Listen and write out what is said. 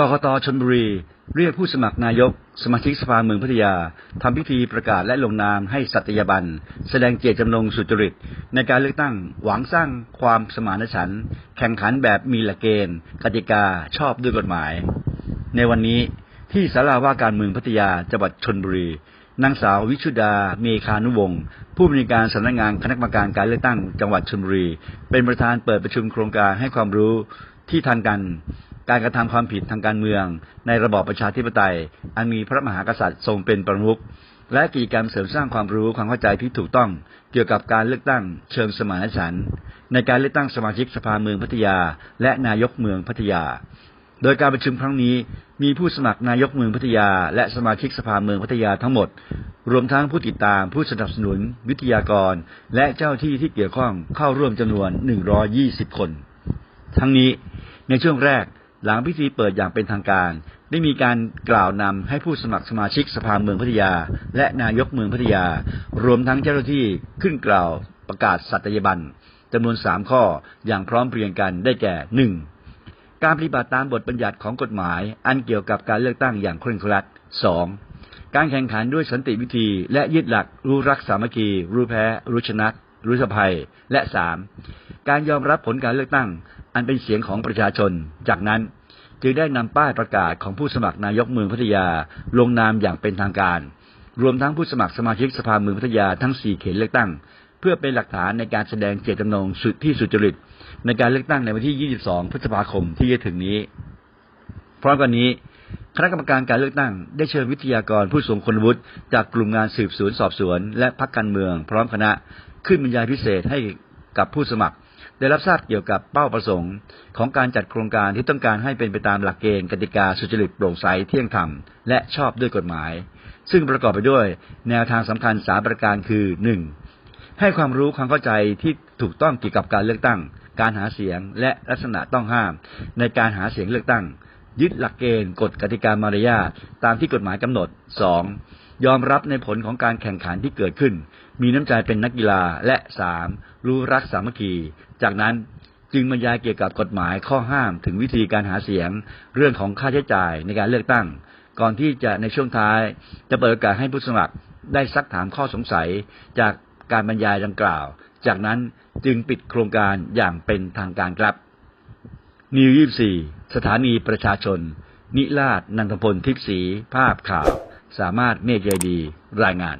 กกตชนบุรี เรียกผู้สมัครนายก สมาชิกสภาเมืองพัทยาทำพิธีประกาศและลงนามให้สัตยาบัน แสดงเจตจำนงสุจริต ในการเลือกตั้งหวังสร้างความสมานฉันท์แข่งขันแบบมีหลักเกณฑ์ กติกาชอบด้วยกฎหมาย ในวันนี้ที่ศาลาว่าการเมืองพัทยาจังหวัดชนบุรีนางสาววิชุดา เมคานุวงศ์ผู้บริการสำนักงานคณะกรรมการการเลือกตั้งจังหวัดชลบุรี เป็นประธานเปิดประชุมโครงการให้ความรู้ที่ทันกัน การกระทำความผิดทางการเมือง ในระบอบประชาธิปไตย อันมีพระมหากษัตริย์ทรงเป็นประมุขและกิจกรรมเสริมสร้างความรู้ความเข้าใจที่ถูกต้อง เกี่ยวกับการเลือกตั้งเชิงสมานฉันท์ในการเลือกตั้งสมาชิกสภาเมืองพัทยา และนายกเมืองพัทยา โดยการประชุมครั้งนี้มีผู้สมัครนายกเมืองพัทยา และสมาชิกสภาเมืองพัทยาทั้งหมด รวมทั้งผู้ติดตามผู้สนับสนุน วิทยากร และเจ้าที่ที่เกี่ยวข้องเข้าร่วมจำนวน 120 คน ทั้งนี้ในช่วงแรก หลังพิธีเปิดอย่างเป็นทางการ ได้มีการกล่าวนำให้ผู้สมัครสมาชิกสภาเมืองพัทยา และนายกเมืองพัทยา รวมทั้งเจ้าหน้าที่ขึ้นกล่าวประกาศสัตยาบันจำนวนสามข้ออย่างพร้อมเพรียงกันได้แก่หนึ่งการปฏิบัติตามบทบัญญัติของกฎหมาย อันเกี่ยวกับการเลือกตั้งอย่างเคร่งครัด 2. การแข่งขันด้วยสันติวิธี และยึดหลักรู้รักสามัคคี รู้แพ้ รู้ชนะ รู้สภัย และ 3. การยอมรับผลการเลือกตั้ง อันเป็นเสียงของประชาชน จากนั้นจึงได้นำป้ายประกาศของผู้สมัครนายกเมืองพัทยาลงนามอย่างเป็นทางการ รวมทั้งผู้สมัครสมาชิกสภาเมืองพัทยาทั้ง 4 เขตเลือกตั้ง เพื่อเป็นหลักฐานในการแสดงเจตจำนงสุดที่สุจริต ในการเลือกตั้งในวันที่ 22 พฤษภาคมที่จะถึงนี้พร้อมกันนี้คณะกรรมการการเลือกตั้งได้เชิญวิทยากรผู้ทรงคุณวุฒิจากกลุ่มงานสืบสวนสอบสวน และพักการเมือง พร้อมคณะขึ้นบรรยายพิเศษให้กับผู้สมัคร ได้รับทราบเกี่ยวกับเป้าประสงค์ ของการจัดโครงการที่ต้องการให้เป็นไปตามหลักเกณฑ์กติกาสุจริตโปร่งใสเที่ยงธรรมและชอบด้วยกฎหมาย ซึ่งประกอบไปด้วย แนวทางสำคัญสามประการคือ 1. ให้ความรู้ความเข้าใจที่ถูกต้องเกี่ยวกับการเลือกตั้ง การหาเสียงและลักษณะต้องห้าม ในการหาเสียงเลือกตั้ง ยึดหลักเกณฑ์กฎกติกามารยาทตามที่กฎหมายกำหนด 2. ยอมรับในผลของการแข่งขันที่เกิดขึ้น มีน้ำใจเป็นนักกีฬาและ 3. รู้รักสามัคคี จากนั้นจึงบรรยายเกี่ยวกับกฎหมายข้อห้ามถึงวิธีการหาเสียง เรื่องของค่าใช้จ่ายในการเลือกตั้ง ก่อนที่จะในช่วงท้าย จะเปิดโอกาสให้ผู้สมัครได้ซักถามข้อสงสัยจากการบรรยายดังกล่าว จากนั้นจึงปิดโครงการอย่างเป็นทางการครับนิวยี่สี่สถานีประชาชน นิราชนันทพลทิพย์ศรีภาพข่าว สามารถเมฆใยดีรายงาน